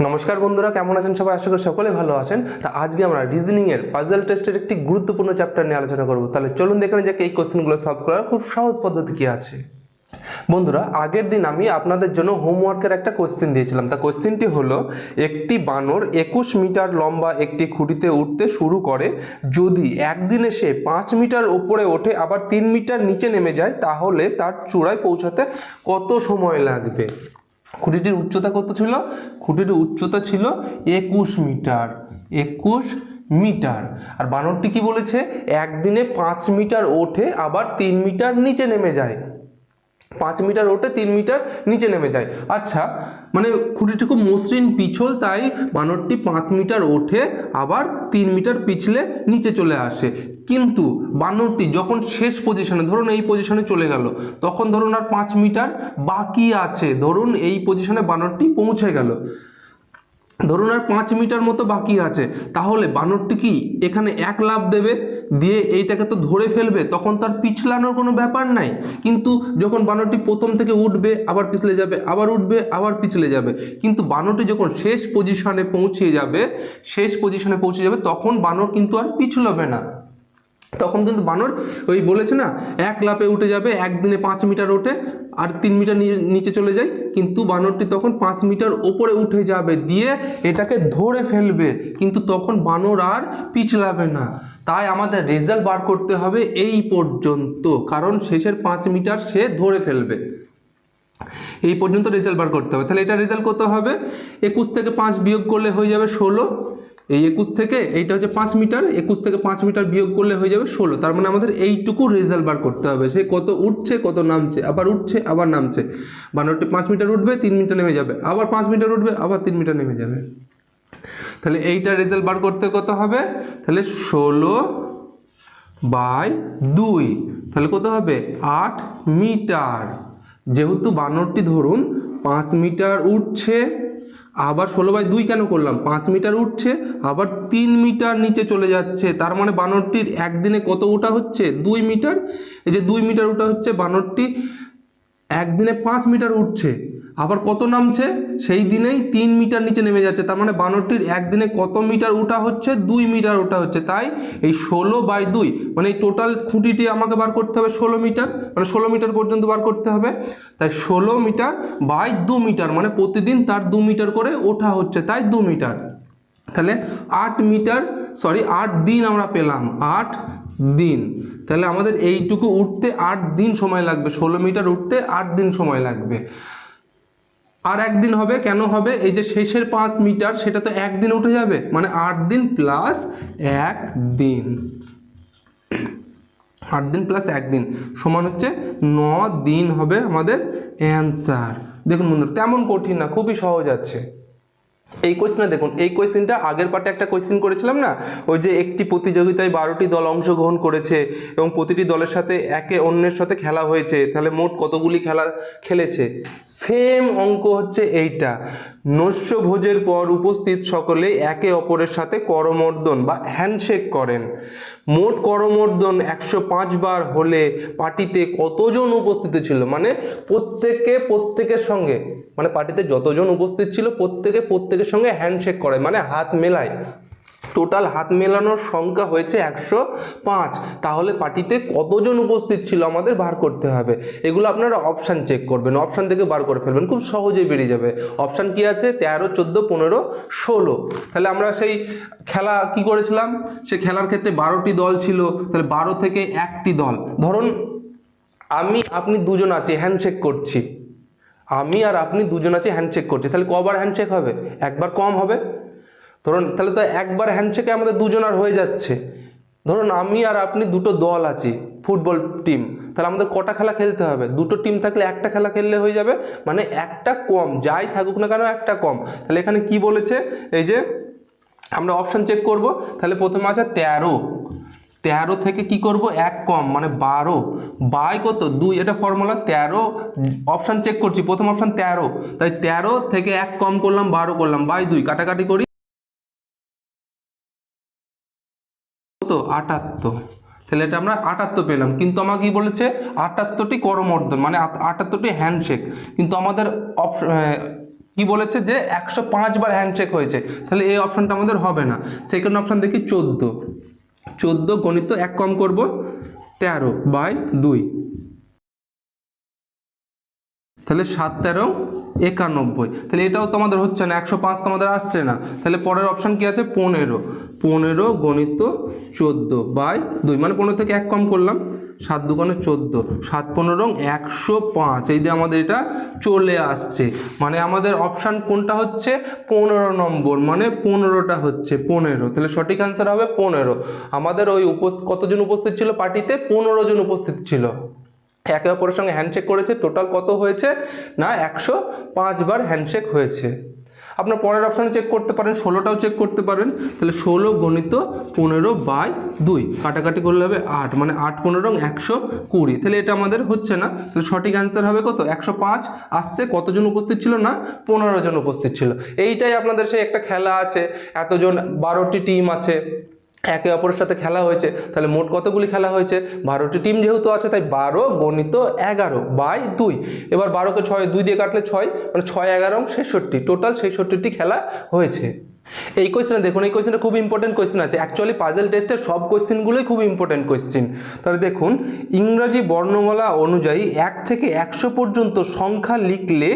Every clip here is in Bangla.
নমস্কার বন্ধুরা, কেমন আছেন সবাই? আশা করি সকলে ভালো আছেন। তা আজকে আমরা রিজনিং এর পাজল টেস্টের একটি গুরুত্বপূর্ণ চ্যাপ্টার নিয়ে আলোচনা করব। তাহলে চলুন দেখে নিই যে এই কোশ্চেনগুলো সলভ করার খুব সহজ পদ্ধতি কি আছে। বন্ধুরা, আগের দিন আমি আপনাদের জন্য হোমওয়ার্কের একটা কোশ্চেন দিয়েছিলাম। তা কোশ্চেনটি হলো, একটি বানর একুশ মিটার লম্বা একটি খুঁটিতে উঠতে শুরু করে, যদি একদিনে সে পাঁচ মিটার ওপরে ওঠে, আবার তিন মিটার নিচে নেমে যায়, তাহলে তার চূড়ায় পৌঁছাতে কত সময় লাগবে? খুঁটিটির উচ্চতা কত ছিল? খুঁটির উচ্চতা ছিল একুশ মিটার একুশ মিটার। আর বানরটি কি বলেছে? একদিনে পাঁচ মিটার ওঠে, আবার তিন মিটার নিচে নেমে যায়। পাঁচ মিটার ওঠে, তিন মিটার নিচে নেমে যায়। আচ্ছা মানে খুঁটিটি খুব মসৃণ পিছল, তাই বানরটি পাঁচ মিটার ওঠে, আবার তিন মিটার পিছলে নিচে চলে আসে। কিন্তু বানরটি যখন শেষ পজিশনে ধরুন এই পজিশনে চলে গেল, তখন ধরুন আর পাঁচ মিটার বাকি আছে, ধরুন এই পজিশনে বানরটি পৌঁছে গেল। ধরুন আর পাঁচ মিটার মতো বাকি আছে, তাহলে বানরটি কি এখানে এক লাভ দেবে? দিয়ে এইটাকে তো ধরে ফেলবে, তখন তার পিছলানোর কোনো ব্যাপার নাই। কিন্তু যখন বানরটি প্রথম থেকে উঠবে, আবার পিছলে যাবে, আবার উঠবে, আবার পিছলে যাবে। কিন্তু বানরটি যখন শেষ পজিশনে পৌঁছে যাবে, শেষ পজিশনে পৌঁছে যাবে, তখন বানর কিন্তু আর পিছলবে না। তখন কিন্তু বানর ওই বলেছে না, এক লাপে উঠে যাবে, একদিনে পাঁচ মিটার ওঠে, আর তিন মিটার নিচে চলে যায়। কিন্তু বানরটি তখন পাঁচ মিটার ওপরে উঠে যাবে, দিয়ে এটাকে ধরে ফেলবে। কিন্তু তখন বানর আর পিছলাবে না। তাই আমাদের রেজাল্ট বার করতে হবে এই পর্যন্ত, কারণ শেষের পাঁচ মিটার সে ধরে ফেলবে। এই পর্যন্ত রেজাল্ট বার করতে হবে। তাহলে এটা রেজাল্ট কত হবে? একুশ থেকে পাঁচ বিয়োগ করলে হয়ে যাবে ষোলো। এই একুশ থেকে, এইটা হচ্ছে পাঁচ মিটার, একুশ থেকে পাঁচ মিটার বিয়োগ করলে হয়ে যাবে ষোলো। তার মানে আমাদের এইটুকু রেজাল্ট বার করতে হবে। সে কত উঠছে, কত নামছে, আবার উঠছে, আবার নামছে। বানরটি পাঁচ মিটার উঠবে, তিন মিটার নেমে যাবে। আবার পাঁচ মিটার উঠবে, আবার তিন মিটার নেমে যাবে। তাহলে এইটা রেজাল্ট বার করতে কত হবে? তাহলে ষোলো বাই দুই। তাহলে কত হবে? আট মিটার। যেহেতু বানরটি ধরুন, পাঁচ মিটার উঠছে, আবার ষোলো বাই দুই কেন করলাম? পাঁচ মিটার উঠছে, আবার তিন মিটার নিচে চলে যাচ্ছে। তার মানে বানরটির একদিনে কত ওঠা হচ্ছে? দুই মিটার। এই যে দুই মিটার ওঠা হচ্ছে, বানরটি একদিনে পাঁচ মিটার উঠছে। আবার কত নামছে? সেই দিনেই তিন মিটার নিচে নেমে যাচ্ছে। তার মানে বানরটির একদিনে কত মিটার ওঠা হচ্ছে? দুই মিটার ওঠা হচ্ছে। তাই এই ষোলো বাই দুই মানে এই টোটাল খুঁটিটি আমাকে বার করতে হবে ষোলো মিটার মানে ষোলো মিটার পর্যন্ত বার করতে হবে। তাই ষোলো মিটার বাই দু মিটার মানে প্রতিদিন তার দু মিটার করে ওঠা হচ্ছে। তাই দু মিটার। তাহলে আট মিটার সরি আট দিন আমরা পেলাম। আট দিন। তাহলে আমাদের এইটুকু উঠতে আট দিন সময় লাগবে। ষোলো মিটার উঠতে আট দিন সময় লাগবে। আর একদিন হবে, কেন হবে? এই যে শেষের পাঁচ মিটার, সেটা তো একদিন উঠে যাবে। মানে আট দিন প্লাস এক দিন আট দিন প্লাস একদিন। সমান হচ্ছে ন দিন হবে আমাদের অ্যান্সার দেখুন বন্ধুরা, তেমন কঠিন না, খুবই সহজ আছে। এই কোয়েশ্চেনে দেখুন, এই কোয়েশ্চেনটা আগের পার্টে একটা কোয়েশ্চেন করেছিলাম না? ওই যে একটি প্রতিযোগিতায় বারোটি দল অংশগ্রহণ করেছে এবং প্রতিটি দলের সাথে একে অন্যের সাথে খেলা হয়েছে, তাহলে মোট কতগুলি খেলা খেলেছে? সেম অঙ্ক হচ্ছে এইটা। নস্য ভোজের পর উপস্থিত সকলে একে অপরের সাথে করমর্দন বা হ্যান্ডশেক করেন। মোট করমর্দন একশো পাঁচ বার হলে পার্টিতে কতজন উপস্থিত ছিল? মানে প্রত্যেকে প্রত্যেকের সঙ্গে মানে পার্টিতে যতজন উপস্থিত ছিল, প্রত্যেকে প্রত্যেকের সঙ্গে হ্যান্ডশেক করে মানে হাত মেলায়। টোটাল হাত মেলানোর সংখ্যা হয়েছে একশো পাঁচ। তাহলে পার্টিতে কতজন উপস্থিত ছিল আমাদের বার করতে হবে? এগুলো আপনারা অপশান চেক করবেন। অপশান থেকে বার করে ফেলবেন। খুব সহজেই বেরিয়ে যাবে। অপশান কি আছে? তেরো, চোদ্দ, পনেরো, ষোলো। তাহলে আমরা সেই খেলা কি করেছিলাম? সে খেলার ক্ষেত্রে বারোটি দল ছিল। তাহলে বারো থেকে একটি দল। ধরুন আমি, আপনি দুজন আছি হ্যান্ডশেক করছি। আমি আর আপনি দুজন আছি হ্যান্ডশেক করছি। তাহলে কবার হ্যান্ডশেক হবে? একবার কম হবে? ধরুন, তাহলে তো একবার হ্যান্ডশেকে আমাদের দুজন আর হয়ে যাচ্ছে। ধরুন, আমি আর আপনি দুটো দল আছি ফুটবল টিম তাহলে আমাদের কটা খেলা খেলতে হবে? দুটো টিম থাকলে একটা খেলা খেললে হয়ে যাবে? মানে একটা কম, যাই থাকুক না কেন একটা কম। তাহলে এখানে কি বলেছে? এই যে, আমরা অপশান চেক করব। তাহলে প্রথমে আছে তেরো। তেরো থেকে কি করব? এক কম মানে বারো। বাই কত? দুই, এটা ফর্মুলা তেরো। অপশান চেক করছি, প্রথম অপশান তেরো। তাই তেরো থেকে এক কম করলাম, বারো করলাম, বাই দুই, কাটাকাটি করি। আটাত্তর। তাহলে এটা আমরা আটাত্তর পেলাম। কিন্তু আমাকে কি বলেছে? আটাত্তরটি করমর্দন মানে আট- আটাত্তরটি হ্যান্ডশেক কিন্তু আমাদের কি বলেছে যে একশো বার হ্যান্ডশেক হয়েছে। তাহলে এই অপশানটা আমাদের হবে না। সেকেন্ড অপশান দেখি চোদ্দ। চোদ্দ গণিত এক কম করব, তেরো বাই দুই। তাহলে সাত তেরো একানব্বই। তাহলে এটাও তো আমাদের হচ্ছে না, একশো পাঁচ তো আমাদের আসছে না। তাহলে পরের অপশন কি আছে? পনেরো। পনেরো গণিত চোদ্দ বাই দুই মানে পনেরো থেকে এক কম করলাম। সাত দুগুণে চোদ্দ। সাত পনেরো একশো পাঁচ। এই দিয়ে আমাদের এটা চলে আসছে। মানে আমাদের অপশান কোনটা হচ্ছে? পনেরো নম্বর। মানে পনেরোটা হচ্ছে, পনেরো। তাহলে সঠিক অ্যান্সার হবে পনেরো। আমাদের ওই উপস, কতজন উপস্থিত ছিল পার্টিতে? পনেরো জন উপস্থিত ছিল। একে অপরের সঙ্গে হ্যান্ডশেক করেছে টোটাল কত হয়েছে? না, একশো পাঁচবার হ্যান্ডশেক হয়েছে। আপনার পরের অপশানে চেক করতে পারেন, ষোলোটাও চেক করতে পারেন। তাহলে ষোলো গণিত পনেরো বাই দুই, কাটাকাটি করলে হবে আট মানে আট পনেরো একশো কুড়ি। তাহলে এটা আমাদের হচ্ছে না। তাহলে সঠিক অ্যান্সার হবে কত? একশো পাঁচ আসছে, কতজন উপস্থিত ছিল? না, পনেরো জন উপস্থিত ছিল। এইটাই আপনাদের সেই একটা খেলা আছে, এতজন বারোটি টিম আছে। একে অপরের সাথে খেলা হয়েছে, তাহলে মোট কতগুলি খেলা হয়েছে? বারোটি টিম যেহেতু আছে, তাই বারো গণিত এগারো বাই দুই। এবার বারোকে ছয়, দুই দিয়ে কাটলে ছয় মানে ছয় এগারো ছেষট্টি টোটাল ছেষট্টিটি খেলা হয়েছে। এই কোয়েশ্চেনে দেখুন, এই কোয়েশ্চেনটা খুব ইম্পর্টেন্ট কোয়েশ্চেন আছে। অ্যাকচুয়ালি পাজেল টেস্টের সব কোয়েশ্চেনগুলোই খুব ইম্পর্টেন্ট কোয়েশ্চেন তাহলে দেখুন, ইংরাজি বর্ণমালা অনুযায়ী এক থেকে একশো পর্যন্ত সংখ্যা লিখলে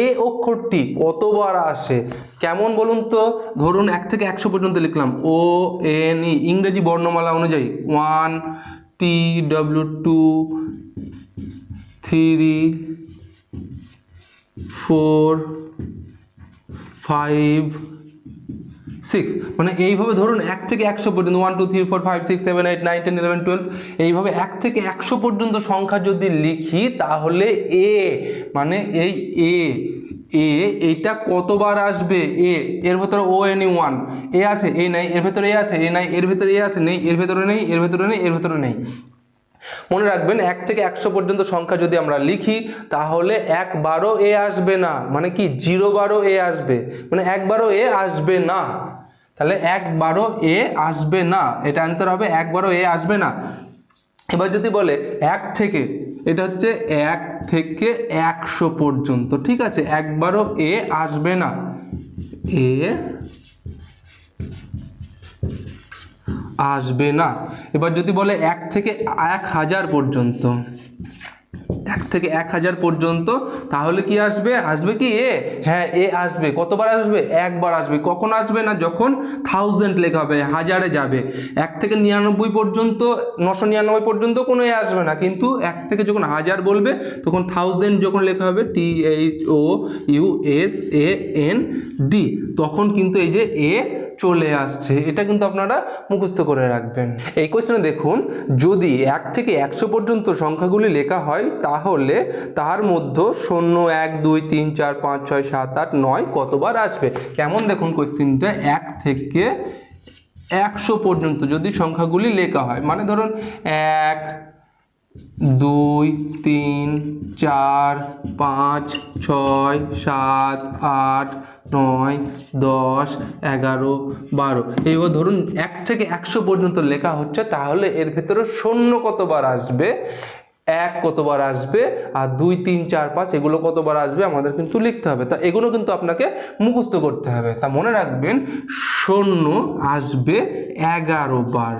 এ অক্ষরটি কতবার আসে? কেমন বলুন তো? ধরুন, এক থেকে একশো পর্যন্ত লিখলাম। ও, এন, ই, ইংরেজি বর্ণমালা অনুযায়ী one, T, W, two, three, four, five six মানে এইভাবে ধরুন এক থেকে একশো পর্যন্ত one two three four five six seven eight nine ten eleven twelve এইভাবে এক থেকে একশো পর্যন্ত সংখ্যা যদি লিখি, তাহলে এ মানে এই এ এ এইটা কতবার আসবে? এ এর ভেতরে ও এন ওয়ান এ আছে এ নাই, এর ভেতরে এ আছে এ নাই, এর ভেতরে এ আছে, নেই, এর ভেতরে নেই, এর ভেতরে নেই, এর ভেতরে নেই। মনে রাখবেন, এক থেকে একশো পর্যন্ত সংখ্যা যদি আমরা লিখি, তাহলে একবারও এ আসবে না। মানে কি? জিরো বারও এ আসবে। মানে একবারও এ আসবে না। তাহলে একবারও এ আসবে না। এটা অ্যান্সার হবে, একবারও এ আসবে না। এবার যদি বলে এক থেকে, এটা হচ্ছে এক থেকে একশো পর্যন্ত, ঠিক আছে? একবারও এ আসবে না। এ আসবে না। এবার যদি বলে এক থেকে এক হাজার পর্যন্ত এক থেকে এক হাজার পর্যন্ত, তাহলে কি আসবে? আসবে কি? এ হ্যাঁ এ আসবে। কতবার আসবে? একবার আসবে। কখন আসবে না? যখন থাউজেন্ড লেখা হবে, হাজারে যাবে। এক থেকে নিরানব্বই পর্যন্ত, নশো নিরানব্বই পর্যন্ত কোনো এ আসবে না। কিন্তু এক থেকে যখন হাজার বলবে, তখন থাউজেন্ড যখন লেখা হবে T H O U S A N D তখন কিন্তু এই যে এ চলে আসছে, এটা কিন্তু আপনারা মুখস্থ করে রাখবেন। এই কোয়েশ্চেনে দেখুন, যদি এক থেকে একশো পর্যন্ত সংখ্যাগুলি লেখা হয়, তাহলে তার মধ্যে শূন্য, এক, দুই, তিন, চার, পাঁচ, ছয়, সাত, আট, নয় কতবার আসবে? কেমন দেখুন কোয়েশ্চেনটা এক থেকে একশো পর্যন্ত যদি সংখ্যাগুলি লেখা হয় মানে ধরুন এক, দুই, তিন, চার, পাঁচ, ছয়, সাত, আট নয়, দশ, এগারো, বারো। এইবার ধরুন এক থেকে একশো পর্যন্ত লেখা হচ্ছে, তাহলে এর ভেতরে শূন্য কতবার আসবে? এক কতবার আসবে? আর দুই, তিন, চার, পাঁচ, এগুলো কতবার আসবে? আমাদের কিন্তু লিখতে হবে। তা এগুলো কিন্তু আপনাকে মুখস্থ করতে হবে। তা মনে রাখবেন, শূন্য আসবে এগারো বার।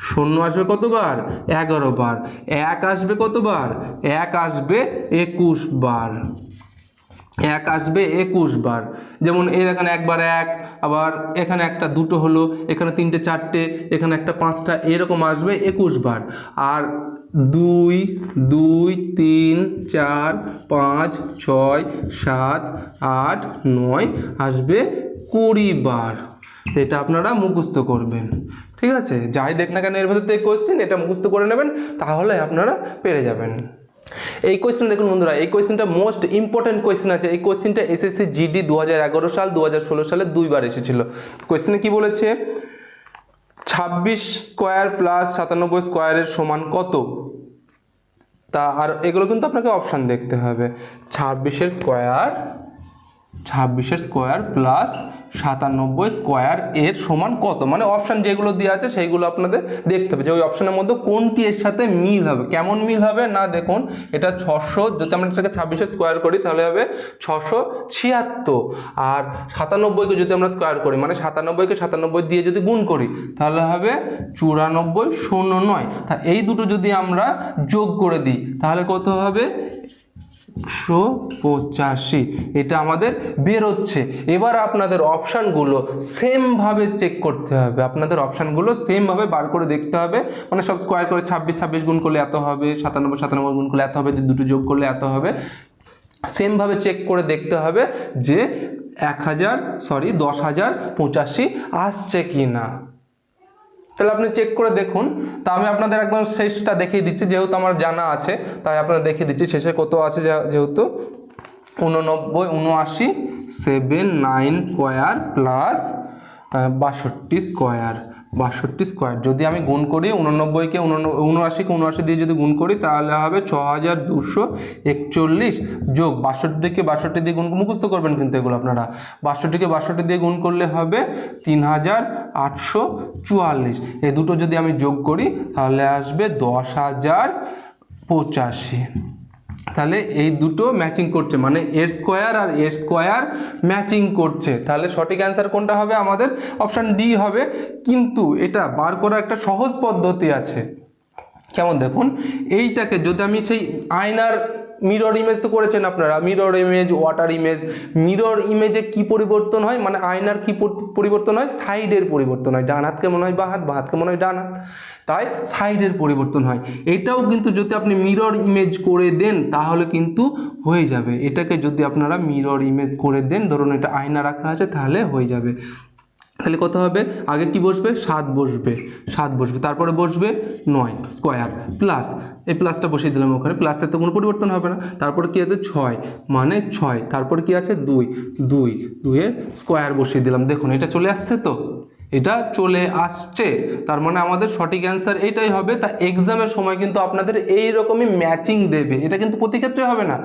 শূন্য আসবে কতবার? এগারো বার। এক আসবে কতবার? এক আসবে একুশ বার। এক আসবে একুশ বার। যেমন এর এখানে একবার এক, আবার এখানে একটা দুটো হলো, এখানে তিনটে চারটে, এখানে একটা পাঁচটা, এরকম আসবে একুশ বার। আর দুই দুই, তিন, চার, পাঁচ, ছয়, সাত, আট, নয় আসবে কুড়ি বার। এটা আপনারা মুখস্থ করবেন। ঠিক আছে? যাই দেখ না কেন, এর ভেতর থেকে কোয়েশ্চেন এটা মুখস্থ করে নেবেন, তাহলে আপনারা পেরে যাবেন। এই কোয়েশ্চেন দেখুন বন্ধুরা, এই কোয়েশ্চেনটা মোস্ট ইম্পর্টেন্ট কোয়েশ্চেন আছে। এই কোয়েশ্চেনটা এসএসসি জিডি দু হাজার এগারো সাল দু হাজার ষোলো সালে দুইবার এসেছিল। কোয়েশ্চেনে কি বলেছে? ছাব্বিশ স্কোয়ার প্লাস সাতানব্বই স্কোয়ারের সমান কত? তা আর এগুলো কিন্তু আপনাকে অপশান দেখতে হবে। ছাব্বিশের স্কোয়ার ছাব্বিশের স্কোয়ার প্লাস সাতানব্বই স্কোয়ার এর সমান কত? মানে অপশান যেগুলো দেওয়া আছে সেইগুলো আপনাদের দেখতে হবে যে ওই অপশানের মধ্যে কোনটি এর সাথে মিল হবে। কেমন মিল হবে? না, দেখুন, এটা ছশো, যদি আমরা এটাকে ছাব্বিশে স্কোয়ার করি তাহলে হবে ছশো ছিয়াত্তর। আর সাতানব্বইকে যদি আমরা স্কোয়ার করি মানে সাতানব্বইকে সাতানব্বই দিয়ে যদি গুণ করি, তাহলে হবে চুরানব্বই শূন্য নয়। তা এই দুটো যদি আমরা যোগ করে দিই, তাহলে কত হবে? একশো পঁচাশি। এটা আমাদের বেরোচ্ছে। এবার আপনাদের অপশানগুলো সেমভাবে চেক করতে হবে। আপনাদের অপশানগুলো সেমভাবে বার করে দেখতে হবে। মানে সব স্কোয়ার করে ছাব্বিশ ছাব্বিশ গুণ করলে এত হবে, সাতানব্বই সাতানব্বই গুণ করলে এত হবে, যে দুটো যোগ করলে এত হবে। সেমভাবে চেক করে দেখতে হবে যে এক হাজার, সরি, দশ হাজার পঁচাশি আসছে কি না তাহলে আপনি চেক করে দেখুন। তা আমি আপনাদের একদম শেষটা দেখিয়ে দিচ্ছি, যেহেতু আমার জানা আছে, তাই আপনারা দেখিয়ে দিচ্ছি শেষে কত আছে যেহেতু উননব্বই, উনআশি সেভেন নাইন স্কোয়ার প্লাস বাষট্টি স্কোয়ার বাষট্টি স্কোয়ার যদি আমি গুণ করি উননব্বইকে উনআশিকে উনআশি দিয়ে যদি গুণ করি, তাহলে হবে ছ হাজার দুশো একচল্লিশ যোগ বাষট্টিকে বাষট্টি দিয়ে গুণ মুখস্থ করবেন কিন্তু এগুলো আপনারা। বাষট্টিকে বাষট্টি দিয়ে গুণ করলে হবে তিন হাজার আটশো চুয়াল্লিশ। এই দুটো যদি আমি যোগ করি, তাহলে আসবে দশ হাজার পঁচাশি। তাহলে এই দুটো ম্যাচিং করছে মানে এর স্কোয়ার আর এর স্কোয়ার ম্যাচিং করছে। তাহলে সঠিক অ্যান্সার কোনটা হবে? আমাদের অপশান ডি হবে। কিন্তু এটা বার করার একটা সহজ পদ্ধতি আছে। কেমন দেখুন, এইটাকে যদি আমি সেই আয়নার মিরর ইমেজ তো করেছেন আপনারা mirror image water image mirror ইমেজে কি পরিবর্তন হয়? মানে আয়নার কি পরিবর্তন হয়? সাইডের পরিবর্তন হয়। ডান হাতকে মনে হয় বা হাত, বা হাতকে মনে হয় ডান হাত। তাই সাইডের পরিবর্তন হয়। এটাও কিন্তু যদি আপনি মিরর ইমেজ করে দেন, তাহলে কিন্তু হয়ে যাবে। এটাকে যদি আপনারা মিরর ইমেজ করে দেন, ধরুন এটা আয়না রাখা আছে, তাহলে হয়ে যাবে। তাহলে কত হবে? আগে কি বসবে? সাত বসবে। সাত বসবে। তারপরে বসবে নয় স্কোয়ার প্লাস এই প্লাসটা বসিয়ে দিলাম ওখানে। প্লাসের তো কোনো পরিবর্তন হবে না। তারপর কি আছে? ছয়। মানে ছয়। তারপর কি আছে? দুই। দুই। দুইয়ের স্কোয়ার বসিয়ে দিলাম। দেখুন, এটা চলে আসছে তো? এটা চলে আসছে। তার মানে আমাদের সঠিক অ্যান্সার এইটাই হবে। তা এক্সামের সময় কিন্তু আপনাদের এই রকমই ম্যাচিং দেবে। এটা কিন্তু প্রতি ক্ষেত্রে হবে না।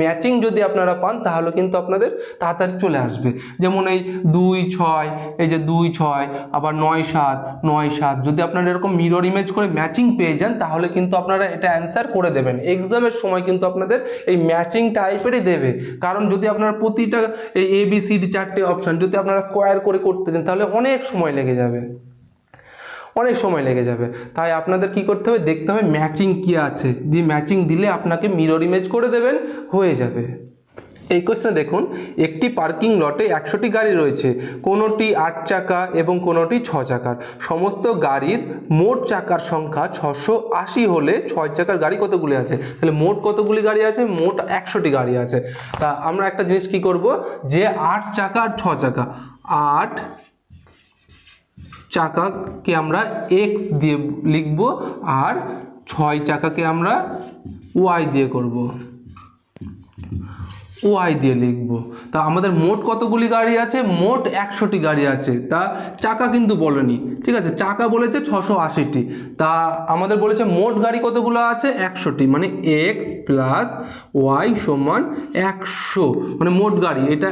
ম্যাচিং যদি আপনারা পান, তাহলে কিন্তু আপনাদের তাড়াতাড়ি চলে আসবে। যেমন এই দুই ছয়, এই যে দুই ছয়, আবার নয় সাত নয় সাত। যদি আপনারা এরকম মিরর ইমেজ করে ম্যাচিং পেয়ে যান, তাহলে কিন্তু আপনারা এটা অ্যান্সার করে দেবেন। এক্সামের সময় কিন্তু আপনাদের এই ম্যাচিং টাইপেরই দেবে। কারণ যদি আপনারা প্রতিটা এই এ বি সি ডি চারটে অপশান যদি আপনারা স্কোয়ার করে করতে চান তাহলে অনেক সময় লেগে যাবে। অনেক সময় লেগে যাবে। তাই আপনাদের কি করতে হবে? দেখতে হবে ম্যাচিং কি আছে। দিয়ে ম্যাচিং দিলে আপনাকে মিরর ইমেজ করে দেবেন, হয়ে যাবে। এই কোশ্চেনে দেখুন, একটি পার্কিং লটে একশোটি গাড়ি রয়েছে। কোনোটি আট চাকা এবং কোনোটি ছ চাকার। সমস্ত গাড়ির মোট চাকার সংখ্যা ছশো আশি হলে ছয় চাকার গাড়ি কতগুলি আছে? তাহলে মোট কতগুলি গাড়ি আছে? মোট একশোটি গাড়ি আছে। তা আমরা একটা জিনিস কি করব? যে আট চাকা আর ছ চাকা। আট চাকাকে আমরা এক্স দিয়ে লিখব আর ছয় চাকাকে আমরা ওয়াই দিয়ে করব। ওয়াই দিয়ে লিখব। তা আমাদের মোট কতগুলি গাড়ি আছে? মোট একশোটি গাড়ি আছে। তা চাকা কিন্তু বলেনি। ঠিক আছে, চাকা বলেছে ছশো আশিটি। তা আমাদের বলেছে মোট গাড়ি কতগুলো আছে? একশোটি। মানে এক্স প্লাস ওয়াই সমান একশো। মানে মোট গাড়ি। এটা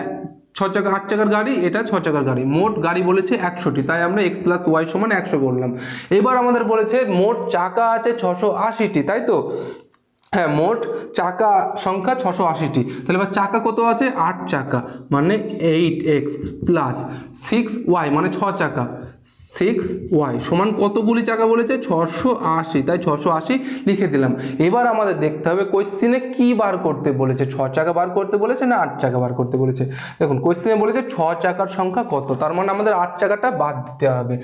ছ চাকা, আট চাকার গাড়ি, এটা ছ চাকার গাড়ি। মোট গাড়ি বলেছে একশোটি, তাই আমরা এক্স প্লাস ওয়াই সমান একশো করলাম। এবার আমাদের বলেছে মোট চাকা আছে ছশো আশিটি, তাই তো? হ্যাঁ মোট চাকা সংখ্যা ছশো আশিটি। তাহলে এবার চাকা কত আছে? আট চাকা মানে eight x plus six y মানে ছ চাকা। সিক্স ওয়াই সমান কতগুলি চাকা বলেছে? ছশো আশি। তাই ছশো আশি লিখে দিলাম। এবার আমাদের দেখতে হবে কোশ্চিনে কি বার করতে বলেছে? ছ চাকা বার করতে বলেছে না আট চাকা বার করতে বলেছে? দেখুন কোশ্চিনে বলেছে ছ চাকার সংখ্যা কত? তার মানে আমাদের আট চাকাটা বাদ দিতে হবে।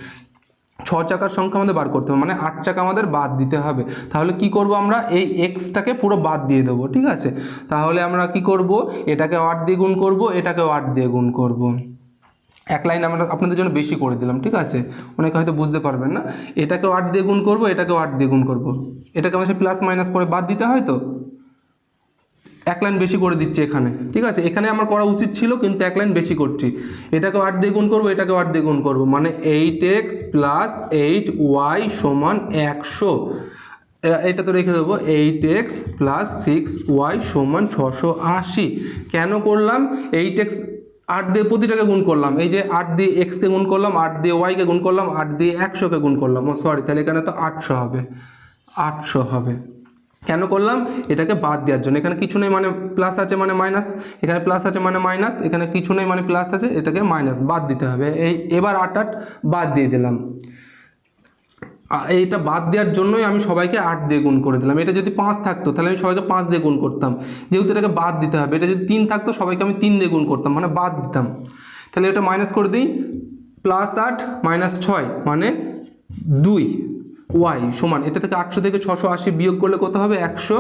ছ চাকার সংখ্যা আমাদের বার করতে হবে। মানে আট চাকা আমাদের বাদ দিতে হবে। তাহলে কি করব আমরা? এই এক্সটাকে পুরো বাদ দিয়ে দেবো, ঠিক আছে? তাহলে আমরা কি করব? এটাকে আট দিয়ে গুণ করব, এটাকেও আট দিয়ে গুণ করব। এক লাইন আমরা আপনাদের জন্য বেশি করে দিলাম, ঠিক আছে? অনেকে হয়তো বুঝতে পারবেন না। এটাকেও আট দিয়ে গুণ করব, এটাকেও আট দিয়ে গুণ করব। এটাকে আমাদের প্লাস মাইনাস করে বাদ দিতে হয় তো? এক লাইন বেশি করে দিচ্ছি এখানে, ঠিক আছে? এখানে আমার করা উচিত ছিল, কিন্তু এক লাইন বেশি করছি। এটাকেও আট দিয়ে গুণ করব, এটাকেও আট দিয়ে গুণ করব। মানে eight x plus eight y সমান একশো। এটা তো রেখে দেবো eight x plus six y সমান ছশো আশি। কেন করলাম? এইট এক্স আট দিয়ে প্রতিটাকে গুণ করলাম। এই যে আট দিয়ে এক্সকে গুণ করলাম, আট দিয়ে ওয়াইকে গুণ করলাম, আট দিয়ে একশোকে গুণ করলাম। ও সরি তাহলে এখানে তো আটশো হবে। আটশো হবে। কেন করলাম? এটাকে বাদ দেওয়ার জন্য। এখানে কিছু নেই মানে প্লাস আছে মানে মাইনাস এখানে প্লাস আছে মানে মাইনাস এখানে কিছু নেই মানে প্লাস আছে, এটাকে মাইনাস বাদ দিতে হবে। এই, এবার আট আট বাদ দিয়ে দিলাম। এইটা বাদ দেওয়ার জন্যই আমি সবাইকে আট দিয়ে গুণ করে দিলাম। এটা যদি পাঁচ থাকতো, তাহলে আমি সবাইকে পাঁচ দিয়ে গুণ করতাম। যেহেতু এটাকে বাদ দিতে হবে, এটা যদি তিন থাকতো, সবাইকে আমি তিন দিয়ে গুণ করতাম মানে বাদ দিতাম। তাহলে এটা মাইনাস করে দিই প্লাস আট মাইনাস ছয় মানে দুই। ওয়াই সমান, এটা থেকে আটশো থেকে ছশো আশি বিয়োগ করলে কত হবে? একশো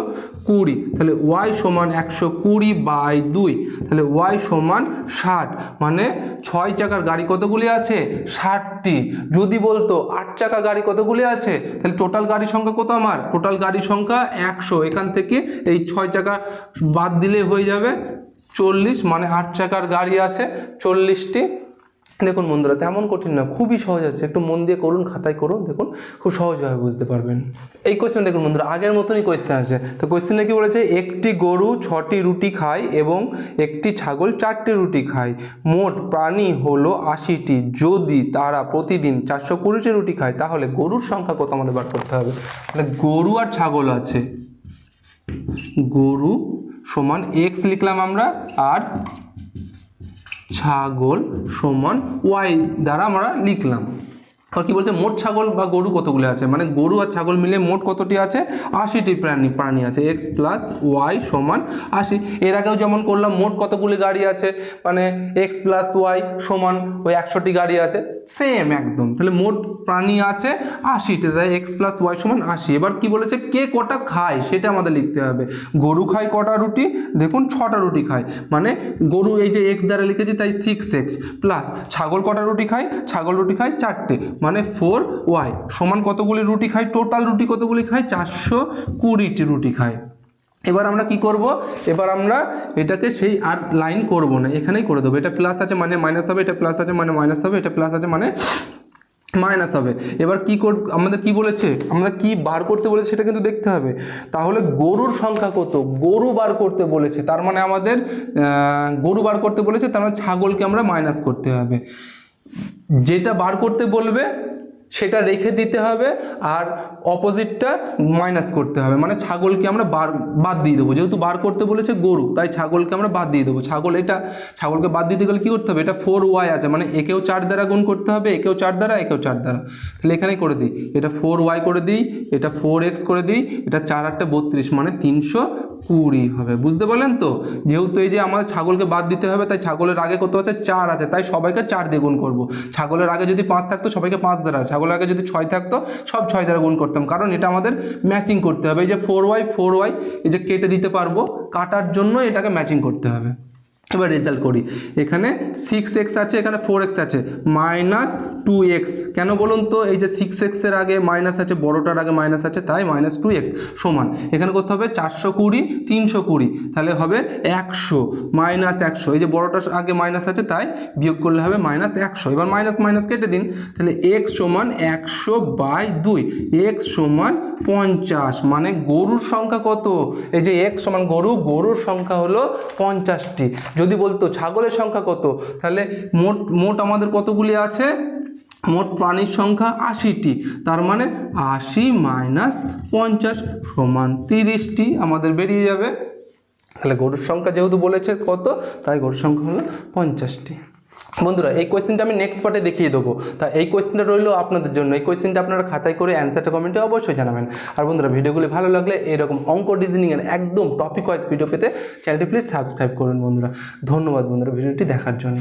কুড়ি। তাহলে ওয়াই সমান একশো কুড়ি বাই দুই, তাহলে ওয়াই সমান ষাট মানে ছয় চাকার গাড়ি কতগুলি আছে? ষাটটি। যদি বলতো আট চাকা গাড়ি কতগুলি আছে? তাহলে টোটাল গাড়ির সংখ্যা কত আমার? টোটাল গাড়ির সংখ্যা একশো। এখান থেকে এই ছয় চাকা বাদ দিলে হয়ে যাবে চল্লিশ মানে আট চাকার গাড়ি আছে, চল্লিশটি দেখুন বন্ধুরা, তেমন কঠিন না, খুবই সহজ আছে। একটু মন দিয়ে করুন, খাতায় করুন, দেখুন খুব সহজভাবে বুঝতে পারবেন। এই কোয়েশ্চেন দেখুন বন্ধুরা, আগের মতনই কোয়েশ্চেন আছে। তো কোয়েশ্চেনে কি বলেছে? একটি গরু ছটি রুটি খায় এবং একটি ছাগল চারটি রুটি খায়। মোট প্রাণী হলো আশিটি। যদি তারা প্রতিদিন চারশো কুড়িটি রুটি খায়, তাহলে গরুর সংখ্যা কত আমাদের বার করতে হবে? তাহলে গরু আর ছাগল আছে। গরু সমান এক্স লিখলাম আমরা, আর ছাগল সমান ওয়াই দ্বারা আমরা লিখলাম। আর কি বলছে, মোট ছাগল বা গরু কতগুলো আছে? মানে গরু আর ছাগল মিলে মোট কতটি আছে? আশিটি প্রাণী প্রাণী আছে। এক্স প্লাস ওয়াই সমান আশি। এর আগেও যেমন করলাম, মোট কতগুলি গাড়ি আছে? মানে এক্স প্লাস ওয়াই সমান ওই একশোটি গাড়ি আছে। সেম একদম। তাহলে মোট প্রাণী আছে আশিটি। তাই এক্স প্লাস ওয়াই সমান আশি। এবার কি বলেছে? কে কটা খায়? সেটা আমাদের লিখতে হবে। গরু খায় কটা রুটি? দেখুন, ছটা রুটি খায়। মানে গরু এই যে এক্স দ্বারা লিখেছি, তাই সিক্স এক্স প্লাস ছাগল কটা রুটি খায়? ছাগল রুটি খায় চারটে। মানে ফোর ওয়াই সমান কতগুলি রুটি খায়? টোটাল রুটি কতগুলি খায়? চারশো কুড়িটি রুটি খায়। এবার আমরা কি করব? এবার আমরা এটাকে সেই আর লাইন করব না, এখানেই করে দেবো। এটা প্লাস আছে মানে মাইনাস হবে, এটা প্লাস আছে মানে মাইনাস হবে, এটা প্লাস আছে মানে মাইনাস হবে। এবার কি কর আমাদের কি বলেছে? আমরা কি বার করতে বলেছে সেটা কিন্তু দেখতে হবে। তাহলে গরুর সংখ্যা কত? গরু বার করতে বলেছে। তার মানে আমাদের গরু বার করতে বলেছে, তার মানে ছাগলকে আমরা মাইনাস করতে হবে। যেটা বার করতে বলবে সেটা রেখে দিতে হবে আর অপোজিটটা মাইনাস করতে হবে। মানে ছাগলকে আমরা বার, বাদ দিয়ে দেবো। যেহেতু বার করতে বলেছে গরু, তাই ছাগলকে আমরা বাদ দিয়ে দেবো। ছাগল এটা, ছাগলকে বাদ দিতে গেলে কী করতে হবে? এটা ফোর ওয়াই আছে। মানে একেও চার দ্বারা গুণ করতে হবে, একেও চার দ্বারা, একেও চার দ্বারা। তাহলে এখানেই করে দিই। এটা ফোর ওয়াই করে দিই, এটা ফোর এক্স করে দিই, এটা চার আটটা বত্রিশ মানে তিনশো কুড়ি হবে। বুঝতে পারলেন তো? যেহেতু এই যে আমাদের ছাগলকে বাদ দিতে হবে, তাই ছাগলের আগে কত আছে? চার আছে। তাই সবাইকে চার দিয়ে গুণ করব। ছাগলের আগে যদি পাঁচ থাকতো, সবাইকে পাঁচ দ্বারা। ছাগলের আগে যদি ছয় থাকতো, সব ছয় দ্বারা গুণ করতাম। কারণ এটা আমাদের ম্যাচিং করতে হবে। এই যে ফোর ওয়াই ফোর ওয়াই এই যে কেটে দিতে পারব, কাটার জন্য এটাকে ম্যাচিং করতে হবে। এবার রেজাল্ট করি। এখানে সিক্স এক্স আছে, এখানে ফোর এক্স আছে মাইনাস টু এক্স কেন বলুন তো? এই যে সিক্স এক্সের আগে মাইনাস আছে, বড়টার আগে মাইনাস আছে, তাই মাইনাস টু এক্স সমান। এখানে করতে হবে চারশো কুড়ি, তিনশো কুড়ি, তাহলে হবে একশো মাইনাস একশো। এই যে বড়টার আগে মাইনাস আছে, তাই বিয়োগ করলে হবে মাইনাস একশো। এবার মাইনাস মাইনাস কেটে দিন, তাহলে এক্স সমান একশো বাই দুই এক্স সমান পঞ্চাশ। মানে গরুর সংখ্যা কত? এই যে এক্স সমান গরু, গরুর সংখ্যা হলো পঞ্চাশটি। যদি বলতো ছাগলের সংখ্যা কত? তাহলে মোট মোট আমাদের কতগুলি আছে? মোট প্রাণীর সংখ্যা আশিটি, তার মানে আশি মাইনাস পঞ্চাশ সমান তিরিশটি আমাদের বেরিয়ে যাবে। তাহলে গরুর সংখ্যা যেহেতু বলেছে কত, তাই গরুর সংখ্যা হলো পঞ্চাশটি। বন্ধুরা, এই কোয়েশ্চেনটা আমি নেক্সট পার্টে দেখিয়ে দেবো। তা এই কোয়েশ্চেনটা রইল আপনাদের জন্য। এই কোয়েশ্চেনটা আপনারা খাতায় করে অ্যান্সারটা কমেন্টে অবশ্যই জানাবেন। আর বন্ধুরা, ভিডিওগুলি ভালো লাগলে এরকম অঙ্ক ডিজাইনিংয়ের একদম টপিক ওয়াইজ ভিডিও পেতে চ্যানেলটি প্লিজ সাবস্ক্রাইব করুন বন্ধুরা। ধন্যবাদ বন্ধুরা, ভিডিওটি দেখার জন্য।